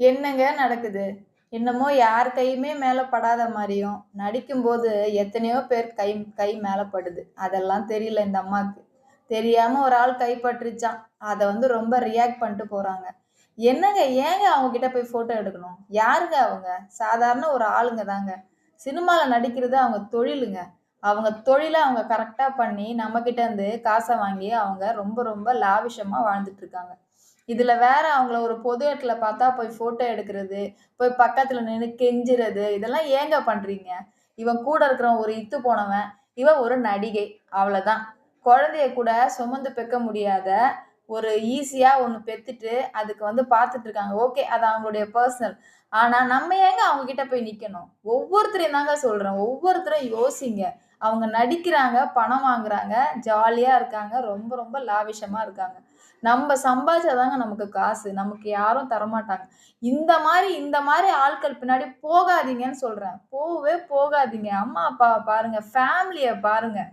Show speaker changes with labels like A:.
A: என்னங்க நடக்குது? என்னமோ யார் கையுமே மேலே படாத மாதிரியும் நடிக்கும்போது எத்தனையோ பேர் கை கை மேலே படுது. அதெல்லாம் தெரியல இந்த அம்மாவுக்கு தெரியாமல் ஒரு ஆள் கை அதை வந்து ரொம்ப ரியாக்ட் பண்ணிட்டு போகிறாங்க என்னங்க ஏங்க அவங்க கிட்ட போய் ஃபோட்டோ எடுக்கணும்? யாருங்க அவங்க? சாதாரண ஒரு ஆளுங்க தாங்க. சினிமாவில் நடிக்கிறது அவங்க தொழிலுங்க. அவங்க தொழிலை அவங்க கரெக்டாக பண்ணி, நம்மக்கிட்ட இருந்து காசை வாங்கி அவங்க ரொம்ப ரொம்ப லாவிஷமாக வாழ்ந்துட்டு இருக்காங்க. இதுல வேற அவங்கள ஒரு பொது இடத்துல பார்த்தா போய் ஃபோட்டோ எடுக்கிறது, போய் பக்கத்துல நின்று கெஞ்சுறது, இதெல்லாம் ஏங்க பண்றீங்க? இவன் கூட இருக்கிறவன் ஒரு இத்து போனவன். இவன் ஒரு நடிகை. அவ்வளோதான் குழந்தைய கூட சுமந்து பெக்க முடியாத, ஒரு ஈஸியா ஒண்ணு பெத்துட்டு, அதுக்கு வந்து பார்த்துட்டு இருக்காங்க. ஓகே. அது அவங்களுடைய பர்சனல் ஆனா நம்ம ஏங்க அவங்க கிட்ட போய் நிக்கணும்? ஒவ்வொருத்தரையும் தாங்க சொல்றேன். ஒவ்வொருத்தரும் யோசிங்க. அவங்க நடிக்கிறாங்க, பணம் வாங்குறாங்க, ஜாலியாக இருக்காங்க, ரொம்ப ரொம்ப லாவிஷமாக இருக்காங்க. நம்ம சம்பாதிச்சாதாங்க நமக்கு காசு. நமக்கு யாரும் தரமாட்டாங்க. இந்த மாதிரி இந்த மாதிரி ஆட்கள் பின்னாடி போகாதீங்கன்னு சொல்கிறேன் போகவே போகாதீங்க. அம்மா, அப்பாவை பாருங்கள் ஃபேமிலியை பாருங்கள்